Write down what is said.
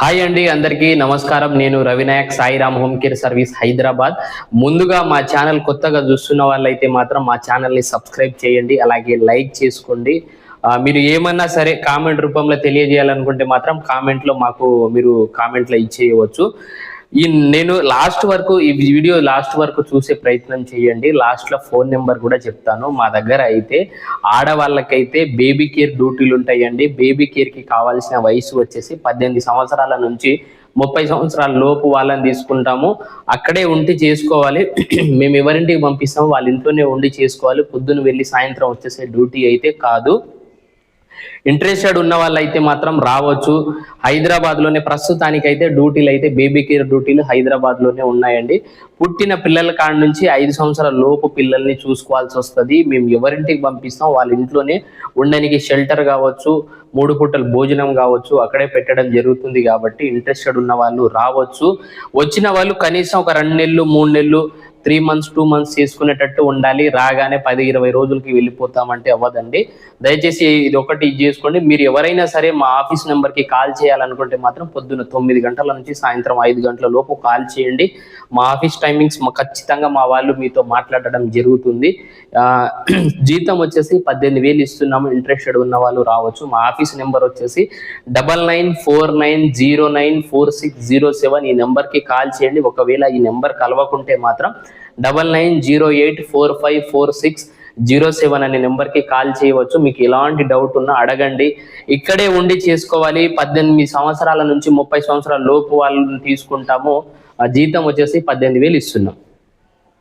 Hi అండి అందరికీ నమస్కారం. నేను Ravinayak Sairam home care service Hyderabad. ముందుగా మా ఛానల్ కొత్తగా చూస్తున్న వాళ్ళైతే మాత్రం మా ఛానల్ని సబ్స్క్రైబ్ చేయండి అలాగే లైక్ చేసుకోండి. మీరు ఏమన్నా సరే కామెంట్ రూపంలో తెలియజేయాలనుకుంటే మాత్రం కామెంట్లో మాకు మీరు కామెంట్లో ఇచ్చేయవచ్చు. ఈ నేను లాస్ట్ వరకు ఈ వీడియో లాస్ట్ వరకు చూసే ప్రయత్నం చేయండి. లాస్ట్లో ఫోన్ నెంబర్ కూడా చెప్తాను. మా దగ్గర అయితే ఆడవాళ్ళకైతే బేబీ కేర్ డ్యూటీలు ఉంటాయండి. బేబీ కేర్కి కావాల్సిన వయసు వచ్చేసి పద్దెనిమిది సంవత్సరాల నుంచి ముప్పై సంవత్సరాల లోపు వాళ్ళని తీసుకుంటాము. అక్కడే ఉండి చేసుకోవాలి. మేము ఎవరింటికి పంపిస్తాము వాళ్ళ ఇంట్లోనే ఉండి చేసుకోవాలి. పొద్దున వెళ్ళి సాయంత్రం వచ్చేసే డ్యూటీ అయితే కాదు. ఇంట్రెస్టెడ్ ఉన్న వాళ్ళైతే మాత్రం రావచ్చు. హైదరాబాద్లోనే ప్రస్తుతానికి అయితే డ్యూటీలు అయితే బేబీ కేర్ డ్యూటీలు హైదరాబాద్లోనే ఉన్నాయండి. పుట్టిన పిల్లల కాడ నుంచి ఐదు సంవత్సరాల లోపు పిల్లల్ని చూసుకోవాల్సి వస్తుంది. మేము ఎవరింటికి పంపిస్తాం? వాళ్ళ ఇంట్లోనే ఉండడానికి షెల్టర్ కావచ్చు మూడు పూటల భోజనం కావచ్చు అక్కడే పెట్టడం జరుగుతుంది కాబట్టి ఇంట్రెస్టెడ్ ఉన్న వాళ్ళు రావచ్చు. వచ్చిన వాళ్ళు కనీసం ఒక రెండు నెలలు మూడు నెలలు త్రీ మంత్స్ టూ మంత్స్ చేసుకునేటట్టు ఉండాలి. రాగానే పది ఇరవై రోజులకి వెళ్ళిపోతామంటే అవ్వదండి. దయచేసి ఇది ఒకటి ఇది చేసుకోండి. మీరు ఎవరైనా సరే మా ఆఫీస్ నెంబర్కి కాల్ చేయాలనుకుంటే మాత్రం పొద్దున్న తొమ్మిది గంటల నుంచి సాయంత్రం ఐదు గంటల లోపు కాల్ చేయండి. మా ఆఫీస్ టైమింగ్స్ మా ఖచ్చితంగా మా వాళ్ళు మీతో మాట్లాడడం జరుగుతుంది. జీతం వచ్చేసి పద్దెనిమిది వేలు ఇస్తున్నాము. ఇంట్రెస్టెడ్ ఉన్న వాళ్ళు రావచ్చు. మా ఆఫీస్ నెంబర్ వచ్చేసి double nine four nine zero nine four six zero seven ఈ నెంబర్కి కాల్ చేయండి. ఒకవేళ ఈ నెంబర్ కలవకుంటే మాత్రం double nine zero eight four five four six zero seven అనే నెంబర్కి కాల్ చేయవచ్చు. మీకు ఎలాంటి డౌట్ ఉన్నా అడగండి. ఇక్కడే ఉండి చేసుకోవాలి. పద్దెనిమిది సంవత్సరాల నుంచి ముప్పై సంవత్సరాల లోపు వాళ్ళని తీసుకుంటాము. ఆ జీతం వచ్చేసి పద్దెనిమిది వేలు ఇస్తున్నాం.